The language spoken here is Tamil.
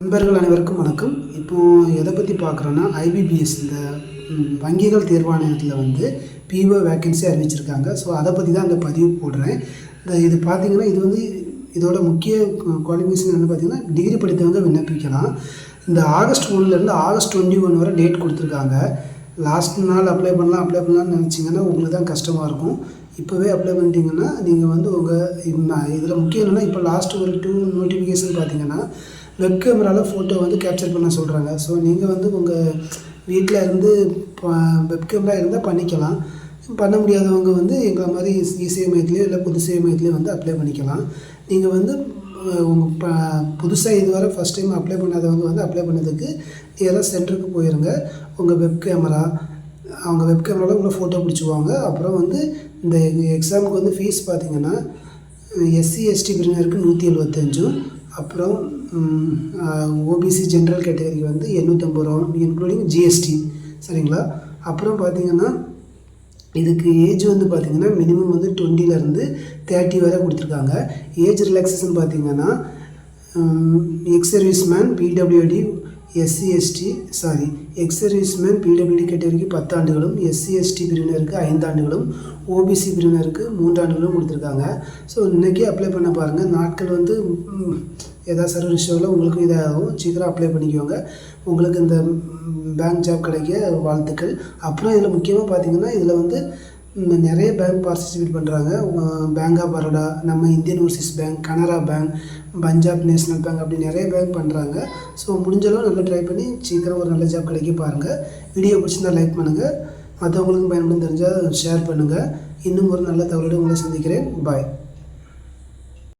நண்பர்கள் அனைவருக்கும் வணக்கம். இப்போது எதை பற்றி பார்க்குறோன்னா ஐபிபிஎஸ் இந்த வங்கிகள் தேர்வாணையத்தில் வந்து பிஓ வேக்கன்சி அறிவிச்சிருக்காங்க. ஸோ அதை பற்றி தான் அந்த பதிவு போடுறேன். இந்த இது பார்த்தீங்கன்னா இது வந்து இதோட முக்கிய குவாலிஃபிகேஷன் என்ன பார்த்தீங்கன்னா டிகிரி படித்தவங்க விண்ணப்பிக்கலாம். இந்த ஆகஸ்ட் ஒன்லேருந்து ஆகஸ்ட் டுவெண்ட்டி ஒன் வரை டேட் கொடுத்துருக்காங்க. லாஸ்ட் நாள் அப்ளை பண்ணலாம் அப்ளை பண்ணலாம்னு நினச்சிங்கன்னா உங்களுக்கு தான் கஷ்டமாக இருக்கும். இப்போவே அப்ளை பண்ணிட்டீங்கன்னா நீங்கள் வந்து உங்கள் இதில் முக்கியம் என்னென்னா இப்போ லாஸ்ட் ஒரு டூ நோட்டிஃபிகேஷன் பார்த்தீங்கன்னா வெப் கேமராவில் ஃபோட்டோ வந்து கேப்சர் பண்ண சொல்கிறாங்க ஸோ நீங்கள் வந்து உங்கள் வீட்டில் இருந்து வெப் கேமரா இருந்தால் பண்ணிக்கலாம். பண்ண முடியாதவங்க வந்து எங்களை மாதிரி இசை மையத்துலேயோ இல்லை புது சேவை மையத்துலேயோ வந்து அப்ளை பண்ணிக்கலாம். நீங்கள் வந்து உங்கள் ப புதுசாக இதுவரை ஃபஸ்ட் டைம் அப்ளை பண்ணாதவங்க வந்து அப்ளை பண்ணதுக்கு நேராக சென்டருக்கு போயிருங்க. உங்கள் வெப் கேமரா அவங்க வெப் கேமராவில் உங்களை ஃபோட்டோ பிடிச்சிக்குவாங்க. அப்புறம் வந்து இந்த எக்ஸாமுக்கு வந்து ஃபீஸ் பார்த்தீங்கன்னா எஸ்சி எஸ்டி பிரிவினருக்கு நூற்றி எழுபத்தஞ்சும் அப்புறம் ஓபிசி ஜென்ரல் கேட்டகரி வந்து எண்ணூற்றம்பது ரூபா இன்க்ளூடிங் ஜிஎஸ்டி சரிங்களா? அப்புறம் பார்த்தீங்கன்னா இதுக்கு ஏஜ் வந்து பார்த்திங்கன்னா மினிமம் வந்து டுவெண்ட்டிலேருந்து தேர்ட்டி வரை கொடுத்துருக்காங்க. ஏஜ் ரிலாக்ஸேஷன் பார்த்தீங்கன்னா ex service man PWD SC ST sorry ex PWD கேட்டகரிக்கு பத்தாண்டுகளும் எஸ்சி எஸ்டி பிரிவினருக்கு ஐந்தாண்டுகளும் ஓபிசி பிரிவினருக்கு மூன்றாண்டுகளும் கொடுத்துருக்காங்க. ஸோ இன்றைக்கி அப்ளை பண்ண பாருங்கள் நாட்கள் வந்து ம், ஏதாவது சர்வ விஷயம்ல உங்களுக்கும் இதாகும். சீக்கிரம் அப்ளை பண்ணிக்கோங்க. உங்களுக்கு இந்த பேங்க் ஜாப் கிடைக்க வாழ்த்துக்கள். அப்புறம் இதில் முக்கியமாக பார்த்தீங்கன்னா இதில் வந்து நிறைய பேங்க் பார்ட்டிசிபேட் பண்ணுறாங்க பேங்க் ஆஃப் பரோடா நம்ம Indian overseas bank Canara bank Punjab national bank அப்படி நிறைய பேங்க் பண்ணுறாங்க ஸோ முடிஞ்சளவு நல்லா ட்ரை பண்ணி சீக்கிரம் ஒரு நல்ல ஜாப் கிடைக்க பாருங்கள் வீடியோ பிடிச்சிருந்தா லைக் பண்ணுங்கள் மற்றவங்களுக்கும் பயன்படும் தெரிஞ்சால் ஷேர் பண்ணுங்கள் இன்னும் ஒரு நல்ல தகவலோடு உங்களை சந்திக்கிறேன். பாய்